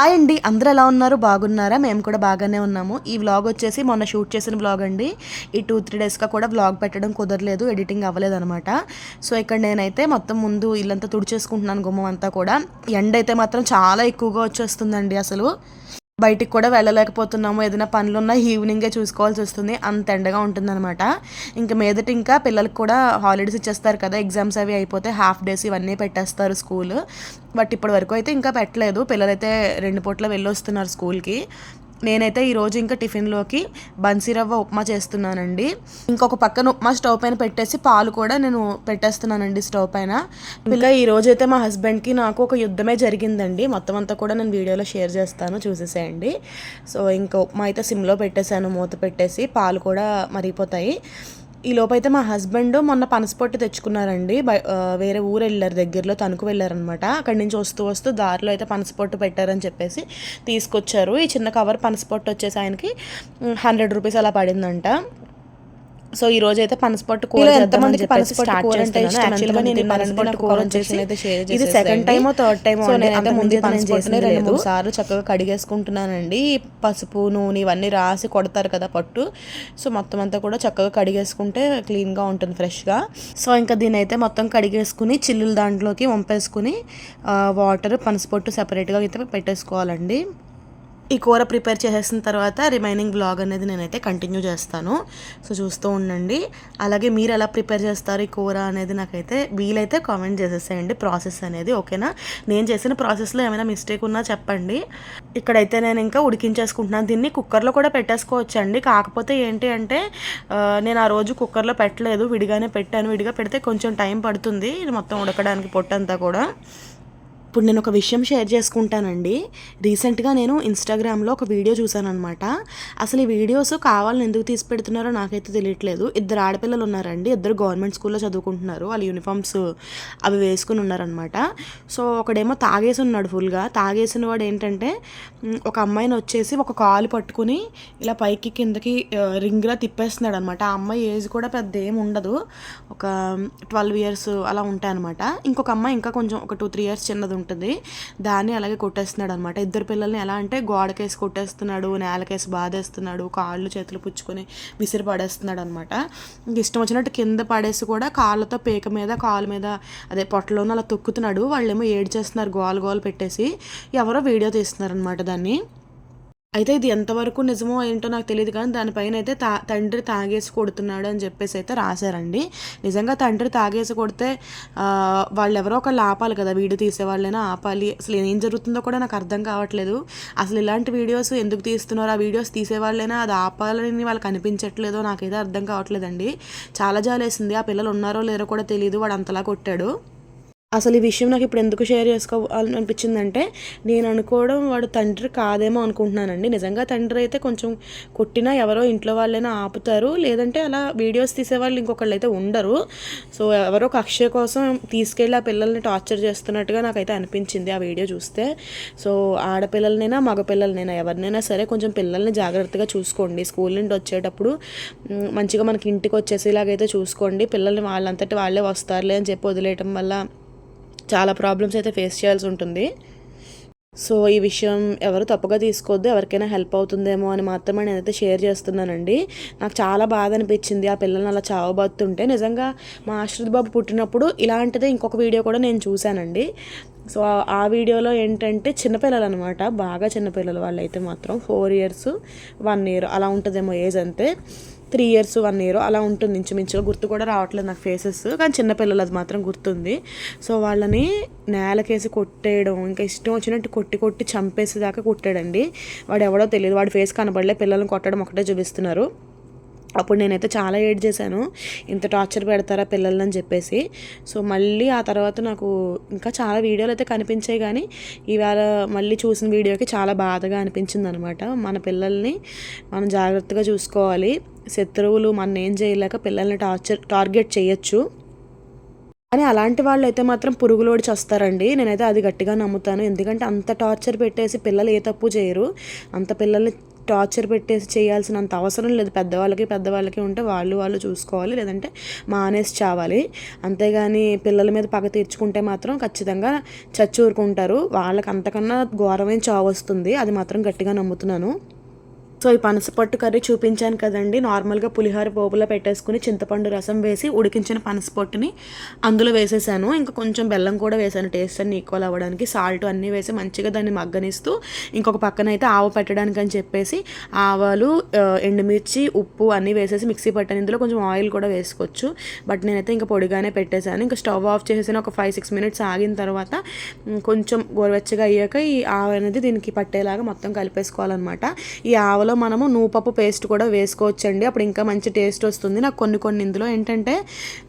Hi అండి అందరూ ఎలా ఉన్నారు? బాగున్నారా? మేము కూడా బాగానే ఉన్నాము. ఈ వ్లాగ్ వచ్చేసి మొన్న షూట్ చేసిన వ్లాగ్ అండి. ఈ టూ త్రీ డేస్గా కూడా వ్లాగ్ పెట్టడం కుదరలేదు ఎడిటింగ్ అవ్వలేదు అనమాట. సో ఇక్కడ నేనైతే మొత్తం ముందు ఇల్లంతా తుడిచేసుకుంటున్నాను గుమ్మం అంతా కూడా. ఎండ అయితే మాత్రం చాలా ఎక్కువగా వచ్చేస్తుందండి అసలు. బయటికి కూడా వెళ్ళలేకపోతున్నాము. ఏదైనా పనులున్నా ఈవినింగే చూసుకోవాల్సి వస్తుంది. అంత ఎండగా ఉంటుందన్నమాట. ఇంకా మీదట ఇంకా పిల్లలకు కూడా హాలిడేస్ ఇచ్చేస్తారు కదా. ఎగ్జామ్స్ అవి అయిపోతే హాఫ్ డేస్ ఇవన్నీ పెట్టేస్తారు స్కూల్. బట్ ఇప్పటి వరకు అయితే ఇంకా పెట్టలేదు. పిల్లలైతే రెండు పూట్ల వెళ్ళొస్తున్నారు స్కూల్కి. నేనైతే ఈరోజు ఇంకా టిఫిన్లోకి బన్సీరవ్వ ఉప్మా చేస్తున్నానండి. ఇంకొక పక్కన ఉప్మా స్టవ్ పైన పెట్టేసి పాలు కూడా నేను పెట్టేస్తున్నానండి స్టవ్ పైన. ఇంకా ఈరోజైతే అయితే మా హస్బెండ్కి నాకు ఒక యుద్ధమే జరిగిందండి. మొత్తం అంతా కూడా నేను వీడియోలో షేర్ చేస్తాను చూసేసేయండి. సో ఇంకా ఉప్మా అయితే సిమ్లో పెట్టేశాను మూత పెట్టేసి పాలు కూడా మరిగిపోతాయి. ఈ లోపైతే మా హస్బెండ్ మొన్న పనసపొట్టు తెచ్చుకున్నారండి. బ వేరే ఊరు వెళ్ళారు దగ్గరలో తణుకు వెళ్ళారనమాట అక్కడి నుంచి వస్తూ వస్తూ దారిలో అయితే పనసపొట్టు పెట్టారని చెప్పేసి తీసుకొచ్చారు. ఈ చిన్న కవర్ పనసపొట్టు వచ్చేసి ఆయనకి హండ్రెడ్ రూపీస్ అలా పడిందంట. సో ఈ రోజు అయితే పనసపొట్టు కూర ఎంతమందికి పనసపొట్టు కూర అంటే గా నేను పనసపొట్టు కూర వచ్చేసి ఇది సెకండ్. టైమో థర్డ్. నేనైతే అంతకు ముందు పనసపొట్టుని రెండు మూడు సార్లు చక్కగా కడిగేసుకుంటున్నానండి. ఈ పసుపు నూనె ఇవన్నీ రాసి కొడతారు కదా పట్టు. సో మొత్తం అంతా కూడా చక్కగా కడిగేసుకుంటే క్లీన్గా ఉంటుంది ఫ్రెష్గా. సో ఇంకా దీని అయితే మొత్తం కడిగేసుకుని చిల్లులు దాంట్లోకి వంపేసుకుని వాటర్ పనసపొట్టు సెపరేట్గా అయితే పెట్టేసుకోవాలండి. ఈ కూర ప్రిపేర్ చేసేసిన తర్వాత రిమైనింగ్ బ్లాగ్ అనేది నేనైతే కంటిన్యూ చేస్తాను. సో చూస్తూ ఉండండి. అలాగే మీరు ఎలా ప్రిపేర్ చేస్తారు ఈ కూర అనేది నాకైతే వీలైతే కామెంట్ చేసేసేయండి. ప్రాసెస్ అనేది ఓకేనా? నేను చేసిన ప్రాసెస్లో ఏమైనా మిస్టేక్ ఉన్నా చెప్పండి. ఇక్కడైతే నేను ఇంకా ఉడికించేసుకుంటున్నాను. దీన్ని కుక్కర్లో కూడా పెట్టేసుకోవచ్చండి. కాకపోతే ఏంటి అంటే నేను ఆ రోజు కుక్కర్లో పెట్టలేదు. విడిగానే పెట్టాను. విడిగా పెడితే కొంచెం టైం పడుతుంది. ఇది మొత్తం ఉడకడానికి పొట్టంతా కూడా. ఇప్పుడు నేను ఒక విషయం షేర్ చేసుకుంటానండి. రీసెంట్గా నేను ఇన్స్టాగ్రామ్లో ఒక వీడియో చూశానమాట అసలు ఈ వీడియోస్ కావాలని ఎందుకు తీసి పెడుతున్నారో నాకైతే తెలియట్లేదు. ఇద్దరు ఆడపిల్లలు ఉన్నారండి. ఇద్దరు గవర్నమెంట్ స్కూల్లో చదువుకుంటున్నారు. వాళ్ళ యూనిఫామ్స్ అవి వేసుకుని ఉన్నారనమాట సో ఒకడేమో తాగేసి ఉన్నాడు ఫుల్గా. తాగేసిన వాడు ఏంటంటే ఒక అమ్మాయిని వచ్చేసి ఒక కాలు పట్టుకుని ఇలా పైకి కిందకి రింగ్లా తిప్పేస్తున్నాడు అనమాట ఆ అమ్మాయి ఏజ్ కూడా పెద్ద ఏం ఉండదు. ఒక ట్వెల్వ్ ఇయర్స్ అలా ఉంటాయి అనమాట ఇంకొక అమ్మాయి ఇంకా కొంచెం ఒక టూ త్రీ ఇయర్స్ చిన్నది ఉంటుంది. దాన్ని అలాగే కొట్టేస్తున్నాడు అనమాట ఇద్దరు పిల్లల్ని ఎలా అంటే గోడకేసి కొట్టేస్తున్నాడు నేలకేసి బాధేస్తున్నాడు కాళ్ళు చేతులు పుచ్చుకొని విసిరి పడేస్తున్నాడు అనమాట ఇష్టం వచ్చినట్టు కింద పడేసి కూడా కాళ్ళతో పీక మీద కాలు మీద అదే పొట్టలోనూ అలా తొక్కుతున్నాడు. వాళ్ళేమో ఏడ్చేస్తున్నారు గోల గోల పెట్టేసి. ఎవరో వీడియో తీస్తున్నారనమాట దాన్ని. అయితే ఇది ఎంతవరకు నిజమో ఏంటో నాకు తెలియదు కానీ దానిపైన అయితే తా తండ్రి తాగేసి కొడుతున్నాడు అని చెప్పేసి అయితే రాశారండి. నిజంగా తండ్రి తాగేసి కొడితే వాళ్ళు ఎవరో ఒకళ్ళు ఆపాలి కదా వీడియో తీసేవాళ్ళైనా ఆపాలి. అసలు ఏం జరుగుతుందో కూడా నాకు అర్థం కావట్లేదు. అసలు ఇలాంటి వీడియోస్ ఎందుకు తీస్తున్నారు? ఆ వీడియోస్ తీసేవాళ్ళైనా అది ఆపాలని వాళ్ళకి అనిపించట్లేదో నాకైతే అర్థం కావట్లేదండి. చాలా జాలేసింది. ఆ పిల్లలు ఉన్నారో లేరో కూడా తెలియదు వాడు అంతలా కొట్టాడు. అసలు ఈ విషయం నాకు ఇప్పుడు ఎందుకు షేర్ చేసుకోవాలని అనిపించిందంటే నేను అనుకోవడం వాడు తండ్రి కాదేమో అనుకుంటున్నానండి. నిజంగా తండ్రి అయితే కొంచెం కొట్టినా ఎవరో ఇంట్లో వాళ్ళైనా ఆపుతారు. లేదంటే అలా వీడియోస్ తీసేవాళ్ళు ఇంకొకళ్ళు అయితే ఉండరు. సో ఎవరో కక్ష కోసం తీసుకెళ్ళి ఆ పిల్లల్ని టార్చర్ చేస్తున్నట్టుగా నాకైతే అనిపించింది ఆ వీడియో చూస్తే. సో ఆడపిల్లలనైనా మగపిల్లలనైనా ఎవరినైనా సరే కొంచెం పిల్లల్ని జాగ్రత్తగా చూసుకోండి. స్కూల్ నుండి వచ్చేటప్పుడు మంచిగా మనకి ఇంటికి వచ్చేసేలాగైతే చూసుకోండి. పిల్లల్ని వాళ్ళంతటి వాళ్ళే వస్తారులే అని చెప్పి వదిలేయటం వల్ల చాలా ప్రాబ్లమ్స్ అయితే ఫేస్ చేయాల్సి ఉంటుంది. సో ఈ విషయం ఎవరు తప్పుగా తీసుకోవద్దు ఎవరికైనా హెల్ప్ అవుతుందేమో అని మాత్రమే నేనైతే షేర్ చేస్తున్నానండి. నాకు చాలా బాధ అనిపించింది ఆ పిల్లల్ని అలా చావబోతుంటే. నిజంగా మా ఆశ్రిత్ బాబు పుట్టినప్పుడు ఇలాంటిదే ఇంకొక వీడియో కూడా నేను చూశానండి. సో ఆ- ఆ వీడియోలో ఏంటంటే చిన్నపిల్లలు అనమాట బాగా చిన్నపిల్లలు వాళ్ళైతే మాత్రం ఫోర్ ఇయర్స్ వన్ ఇయర్ అలా ఉంటుందేమో ఏజ్ అంతే. త్రీ ఇయర్స్ వన్ ఇయర్ అలా ఉంటుంది ఇంచుమించుగా గుర్తు కూడా రావట్లేదు నాకు ఫేసెస్ కానీ చిన్నపిల్లలు అది మాత్రం గుర్తుంది. సో వాళ్ళని నేలకేసి కొట్టేయడం ఇంకా ఇష్టం వచ్చినట్టు కొట్టి కొట్టి చంపేసేదాకా కొట్టాడండి. వాడు ఎవడో తెలియదు వాడి ఫేస్ కనబడలే పిల్లల్ని కొట్టడం ఒకటే చూపిస్తున్నారు. అప్పుడు నేనైతే చాలా ఏడ్ చేశాను. ఇంత టార్చర్ పెడతారా పిల్లల్ని అని చెప్పేసి. సో మళ్ళీ ఆ తర్వాత నాకు ఇంకా చాలా వీడియోలు అయితే కనిపించాయి కానీ ఇవాళ మళ్ళీ చూసిన వీడియోకి చాలా బాధగా అనిపించింది అనమాట మన పిల్లల్ని మనం జాగ్రత్తగా చూసుకోవాలి. శత్రువులు మన ఏం చేయలేక పిల్లల్ని టార్చర్ టార్గెట్ చేయొచ్చు. కానీ అలాంటి వాళ్ళు అయితే మాత్రం పురుగులోడి చస్తారండి. నేనైతే అది గట్టిగా నమ్ముతాను. ఎందుకంటే అంత టార్చర్ పెట్టేసి పిల్లలు ఏ తప్పు చేయరు. అంత పిల్లల్ని టార్చర్ పెట్టేసి చేయాల్సినంత అవసరం లేదు. పెద్దవాళ్ళకి పెద్దవాళ్ళకి ఉంటే వాళ్ళు వాళ్ళు చూసుకోవాలి. లేదంటే మానేసి చావాలి. అంతేగాని పిల్లల మీద పగ తీర్చుకుంటే మాత్రం ఖచ్చితంగా చచ్చూరుకుంటారు వాళ్ళకి అంతకన్నా ఘోరమైన చావు వస్తుంది. అది మాత్రం గట్టిగా నమ్ముతున్నాను. సో ఈ పనసపట్టు కర్రీ చూపించాను కదండి. నార్మల్గా పులిహోర పోపులో పెట్టేసుకుని చింతపండు రసం వేసి ఉడికించిన పనసపొట్టుని అందులో వేసేసాను. ఇంకా కొంచెం బెల్లం కూడా వేసాను. టేస్ట్ అన్ని ఈక్వల్ అవ్వడానికి. సాల్ట్ అన్నీ వేసి మంచిగా దాన్ని మగ్గనిస్తూ ఇంకొక పక్కన అయితే ఆవ పెట్టడానికి అని చెప్పేసి ఆవాలు ఎండుమిర్చి ఉప్పు అన్నీ వేసేసి మిక్సీ పట్టాను ఇందులో కొంచెం ఆయిల్ కూడా వేసుకోవచ్చు. బట్ నేనైతే ఇంకా పొడిగానే పెట్టేశాను. ఇంకా స్టవ్ ఆఫ్ చేసేసిన ఒక ఫైవ్ సిక్స్ మినిట్స్ ఆగిన తర్వాత కొంచెం గోరువెచ్చగా అయ్యాక ఈ ఆవ అనేది దీనికి పట్టేలాగా మొత్తం కలిపేసుకోవాలన్నమాట. ఈ ఆవలో మనము నూపప్పు పేస్ట్ కూడా వేసుకోవచ్చండి. అప్పుడు ఇంకా మంచి టేస్ట్ వస్తుంది. నాకు కొన్ని కొన్ని ఇందులో ఏంటంటే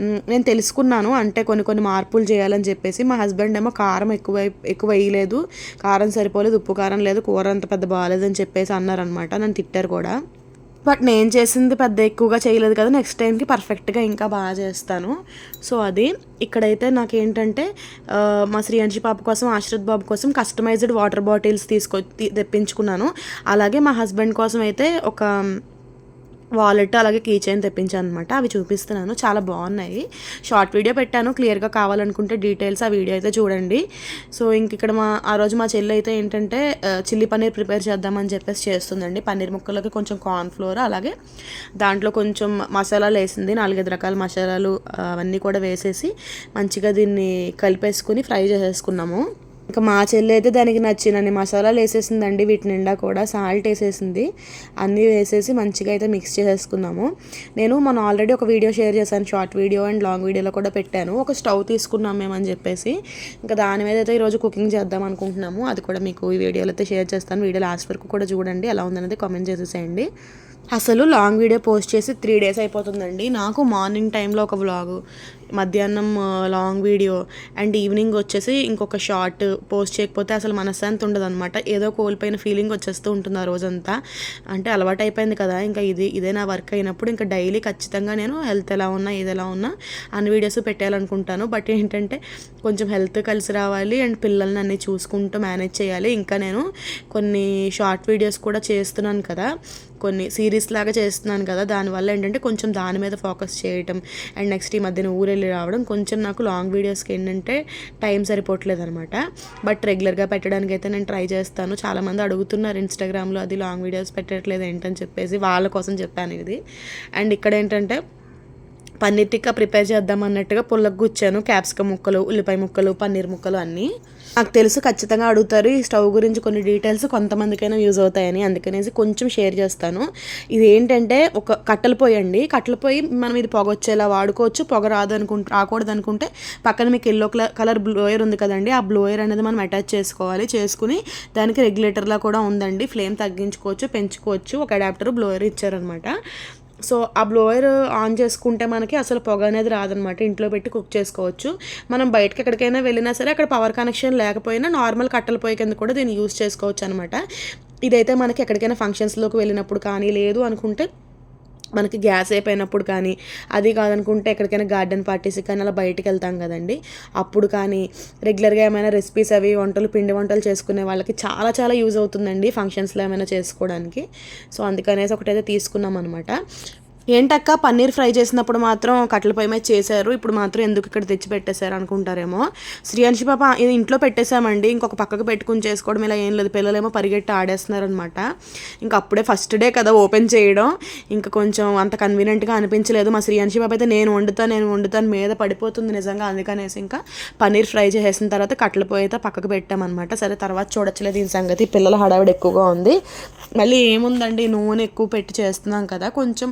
నేను తెలుసుకున్నాను. అంటే కొన్ని కొన్ని మార్పులు చేయాలని చెప్పేసి మా హస్బెండ్ ఏమో కారం ఎక్కువ ఎక్కువ వేయలేదు. కారం సరిపోలేదు ఉప్పు కారం లేదు కూర అంత పెద్ద బాగాలేదని చెప్పేసి అన్నారనమాట నన్ను తిట్టారు కూడా. బట్ నేను చేసింది పెద్ద ఎక్కువగా చేయలేదు కదా నెక్స్ట్ టైంకి పర్ఫెక్ట్గా ఇంకా బాగా చేస్తాను. సో అది ఇక్కడైతే నాకేంటంటే ఏంటంటే మా శ్రీయాంశి పాప కోసం ఆశ్రిత్ బాబు కోసం కస్టమైజ్డ్ వాటర్ బాటిల్స్ తీసుకొచ్చి తెప్పించుకున్నాను. అలాగే మా హస్బెండ్ కోసం అయితే ఒక వాలెట్ అలాగే కీ చైన్ తెప్పించాను అనమాట అవి చూపిస్తున్నాను. చాలా బాగున్నాయి. షార్ట్ వీడియో పెట్టాను. క్లియర్గా కావాలనుకుంటే డీటెయిల్స్ ఆ వీడియో అయితే చూడండి. సో ఇంక ఇక్కడ మా ఆ రోజు మా చెల్లి అయితే ఏంటంటే చిల్లీ పన్నీర్ ప్రిపేర్ చేద్దామని చెప్పేసి చేస్తుందండి. పన్నీర్ ముక్కలకి కొంచెం కార్న్ ఫ్లోర్ అలాగే దాంట్లో కొంచెం మసాలాలు వేసింది. నాలుగైదు రకాల మసాలాలు అవన్నీ కూడా వేసేసి మంచిగా దీన్ని కలిపేసుకుని ఫ్రై చేసేసుకున్నాము. ఇంకా మా చెల్లి అయితే దానికి నచ్చినన్ని మసాలాలు వేసేసిందండి. వీటి నిండా కూడా సాల్ట్ వేసేసింది. అన్నీ వేసేసి మంచిగా అయితే మిక్స్ చేసేసుకున్నాము. నేను మనం ఆల్రెడీ ఒక వీడియో షేర్ చేశాను. షార్ట్ వీడియో అండ్ లాంగ్ వీడియోలో కూడా పెట్టాను. ఒక స్టవ్ తీసుకున్నాం మేము అని చెప్పేసి. ఇంకా దాని మీద అయితే ఈరోజు కుకింగ్ చేద్దాం అనుకుంటున్నాము. అది కూడా మీకు ఈ వీడియోలో అయితే షేర్ చేస్తాను. వీడియో లాస్ట్ వరకు కూడా చూడండి. ఎలా ఉందనేది కామెంట్ చేసేసేయండి. అసలు లాంగ్ వీడియో పోస్ట్ చేసి త్రీ డేస్ అయిపోతుందండి. నాకు మార్నింగ్ టైంలో ఒక వ్లాగ్ మధ్యాహ్నం లాంగ్ వీడియో అండ్ ఈవినింగ్ వచ్చేసి ఇంకొక షార్ట్ పోస్ట్ చేయకపోతే అసలు మనశ్శాంతి ఉండదు అనమాట ఏదో కోల్పోయిన ఫీలింగ్ వచ్చేస్తూ ఉంటుంది ఆ రోజంతా. అంటే అలవాటు అయిపోయింది కదా ఇంకా ఇది ఇదే నా వర్క్ అయినప్పుడు ఇంకా డైలీ ఖచ్చితంగా నేను హెల్త్ ఎలా ఉన్నా ఇది ఎలా ఉన్నా అన్ని వీడియోస్ పెట్టాలనుకుంటాను బట్ ఏంటంటే కొంచెం హెల్త్ కలిసి రావాలి అండ్ పిల్లల్ని అన్ని చూసుకుంటూ మేనేజ్ చేయాలి. ఇంకా నేను కొన్ని షార్ట్ వీడియోస్ కూడా చేస్తున్నాను కదా. కొన్ని సిరీస్ లాగా చేస్తున్నాను కదా దానివల్ల ఏంటంటే కొంచెం దాని మీద ఫోకస్ చేయటం అండ్ నెక్స్ట్ ఈ మధ్యన ఊరెళ్ళి రావడం కొంచెం నాకు లాంగ్ వీడియోస్కి ఏంటంటే టైం సరిపోవట్లేదు అనమాట బట్ రెగ్యులర్గా పెట్టడానికి అయితే నేను ట్రై చేస్తాను. చాలామంది అడుగుతున్నారు ఇన్స్టాగ్రామ్లో అది లాంగ్ వీడియోస్ పెట్టట్లేదు ఏంటని చెప్పేసి వాళ్ళ కోసం చెప్పాను ఇది. అండ్ ఇక్కడ ఏంటంటే పన్నీర్ టిక్కా ప్రిపేర్ చేద్దాం అన్నట్టుగా పుల్లకు గుచ్చాను. క్యాప్సికమ్ ముక్కలు ఉల్లిపాయ ముక్కలు పన్నీర్ ముక్కలు అన్నీ. నాకు తెలుసు ఖచ్చితంగా అడుగుతారు ఈ స్టవ్ గురించి కొన్ని డీటెయిల్స్ కొంతమందికైనా యూజ్ అవుతాయని. అందుకనేసి కొంచెం షేర్ చేస్తాను. ఇది ఏంటంటే ఒక కట్టెల పొయ్యి అండి. కట్టెల పొయ్యి మనం ఇది పొగ వచ్చేలా వాడుకోవచ్చు. పొగ రాదు అనుకుంటే రాకూడదు అనుకుంటే పక్కన మీకు ఎల్లో కలర్ బ్లోయర్ ఉంది కదండి ఆ బ్లోయర్ అనేది మనం అటాచ్ చేసుకోవాలి. చేసుకుని దానికి రెగ్యులేటర్లా కూడా ఉందండి. ఫ్లేమ్ తగ్గించుకోవచ్చు పెంచుకోవచ్చు. ఒక అడాప్టర్ బ్లోయర్ ఇచ్చారనమాట. సో ఆ బ్లోయర్ ఆన్ చేసుకుంటే మనకి అసలు పొగ అనేది రాదనమాట ఇంట్లో పెట్టి కుక్ చేసుకోవచ్చు. మనం బయటకి ఎక్కడికైనా వెళ్ళినా సరే అక్కడ పవర్ కనెక్షన్ లేకపోయినా నార్మల్ కట్టెల పొయ్యి కింద కూడా దీన్ని యూస్ చేసుకోవచ్చు అనమాట ఇదైతే మనకి ఎక్కడికైనా ఫంక్షన్స్లోకి వెళ్ళినప్పుడు కానీ లేదు అనుకుంటే మనకి గ్యాస్ అయిపోయినప్పుడు కానీ అది కాదనుకుంటే ఎక్కడికైనా గార్డెన్ పార్టీస్కి కానీ అలా బయటకు వెళ్తాం కదండి. అప్పుడు కానీ రెగ్యులర్గా ఏమైనా రెసిపీస్ అవి వంటలు పిండి వంటలు చేసుకునే వాళ్ళకి చాలా చాలా యూజ్ అవుతుందండి ఫంక్షన్స్లో ఏమైనా చేసుకోవడానికి. సో అందుకనేసి ఒకటైతే తీసుకున్నాం అనమాట ఏంటక్క పన్నీర్ ఫ్రై చేసినప్పుడు మాత్రం కట్టెల పొయ్యి మీద చేశారు. ఇప్పుడు మాత్రం ఎందుకు ఇక్కడ తెచ్చి పెట్టేశారు అనుకుంటారేమో. శ్రీయాంశి పాప ఇది ఇంట్లో పెట్టేశామండి. ఇంకొక పక్కకు పెట్టుకుని చేసుకోవడం ఇలా ఏం లేదు. పిల్లలేమో పరిగెట్టి ఆడేస్తున్నారు అనమాట ఇంకా అప్పుడే ఫస్ట్ డే కదా ఓపెన్ చేయడం. ఇంకా కొంచెం అంత కన్వీనియంట్గా అనిపించలేదు. మా శ్రీయాంశి పాప అయితే నేను వండుతాను నేను వండుతాను మీద పడిపోతుంది నిజంగా. అందుకనేసి ఇంకా పన్నీర్ ఫ్రై చేసిన తర్వాత కట్టెల పొయ్యి అయితే పక్కకు పెట్టామన్నమాట సరే తర్వాత చూడొచ్చలేదు దీని సంగతి. పిల్లల హడావిడి ఎక్కువగా ఉంది. మళ్ళీ ఏముందండి? నూనె ఎక్కువ పెట్టి చేస్తున్నాం కదా. కొంచెం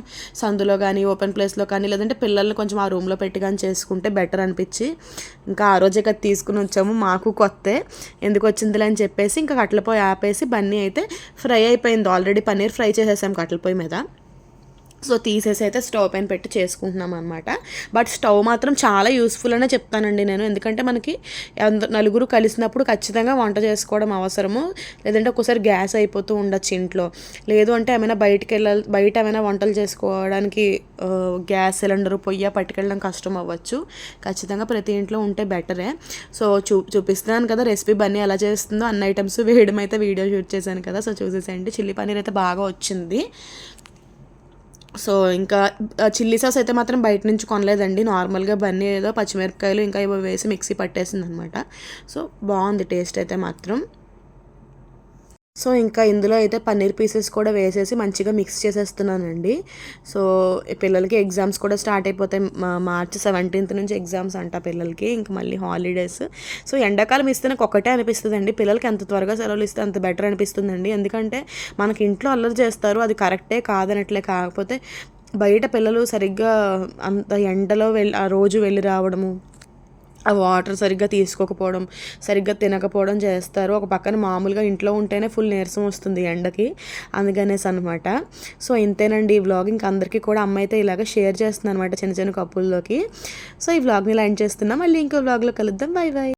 సందులో కానీ ఓపెన్ ప్లేస్లో కానీ లేదంటే పిల్లల్ని కొంచెం ఆ రూమ్లో పెట్టి కానీ చేసుకుంటే బెటర్ అనిపించి ఇంకా ఆ రోజే కదా తీసుకుని వచ్చాము మాకు కొత్తే. ఎందుకు వచ్చిందిలే అని చెప్పేసి ఇంకా కట్టెల పొయ్యి ఆపేసి బన్నీ అయితే ఫ్రై అయిపోయింది. ఆల్రెడీ పన్నీర్ ఫ్రై చేసేసాం కట్టెల పొయ్యి మీద. సో తీసేసి అయితే స్టవ్ పైన పెట్టి చేసుకుంటున్నాం అనమాట బట్ స్టవ్ మాత్రం చాలా యూస్ఫుల్ అనే చెప్తానండి నేను. ఎందుకంటే మనకి నలుగురు కలిసినప్పుడు ఖచ్చితంగా వంట చేసుకోవడం అవసరము. లేదంటే ఒక్కోసారి గ్యాస్ అయిపోతూ ఉండొచ్చు ఇంట్లో. లేదు అంటే ఏమైనా బయటికి వెళ్ళాలి బయట ఏమైనా వంటలు చేసుకోవడానికి గ్యాస్ సిలిండర్ పొయ్య పట్టుకెళ్ళడం కష్టం అవ్వచ్చు. ఖచ్చితంగా ప్రతి ఇంట్లో ఉంటే బెటరే. సో చూ చూపిస్తున్నాను కదా రెసిపీ బన్నీ ఎలా చేస్తుందో. అన్ని ఐటమ్స్ వేయడం అయితే వీడియో షూట్ చేశాను కదా. సో చూసేసేయండి. చిల్లీ పన్నీర్ అయితే బాగా వచ్చింది. సో ఇంకా చిల్లీ సాస్ అయితే మాత్రం బయట నుంచి కొనలేదండి. నార్మల్గా బన్నీ ఏదో పచ్చిమిరపకాయలు ఇంకా ఇవి వేసి మిక్సీ పట్టేసింది అనమాట సో బాగుంది టేస్ట్ అయితే మాత్రం. సో ఇంకా ఇందులో అయితే పన్నీర్ పీసెస్ కూడా వేసేసి మంచిగా మిక్స్ చేసేస్తున్నానండి. సో పిల్లలకి ఎగ్జామ్స్ కూడా స్టార్ట్ అయిపోతాయి. మార్చ్ సెవెంటీన్త్ నుంచి ఎగ్జామ్స్ అంట పిల్లలకి. ఇంకా మళ్ళీ హాలిడేస్. సో ఎండాకాలం ఇస్తే నాకు ఒకటే అనిపిస్తుంది అండి పిల్లలకి ఎంత త్వరగా సెలవులు ఇస్తే అంత బెటర్ అనిపిస్తుందండి. ఎందుకంటే మనకి ఇంట్లో అల్లరి చేస్తారు. అది కరెక్టే కాదనట్లే కాకపోతే బయట పిల్లలు సరిగ్గా అంత ఎండలో వెళ్ళి ఆ రోజు వెళ్ళి రావడము ఆ వాటర్ సరిగ్గా తీసుకోకపోవడం సరిగ్గా తినకపోవడం చేస్తారు. ఒక పక్కన మామూలుగా ఇంట్లో ఉంటేనే ఫుల్ నీరసం వస్తుంది ఎండకి. అందుకనేసి అనమాట సో ఇంతేనండి ఈ వ్లాగ్. ఇంక అందరికీ కూడా అమ్మ అయితే ఇలాగ షేర్ చేస్తుంది అనమాట చిన్న చిన్న కప్పుల్లోకి. సో ఈ వ్లాగ్ని లైన్ చేస్తున్నా. మళ్ళీ ఇంకో వ్లాగ్లో కలుద్దాం. Bye bye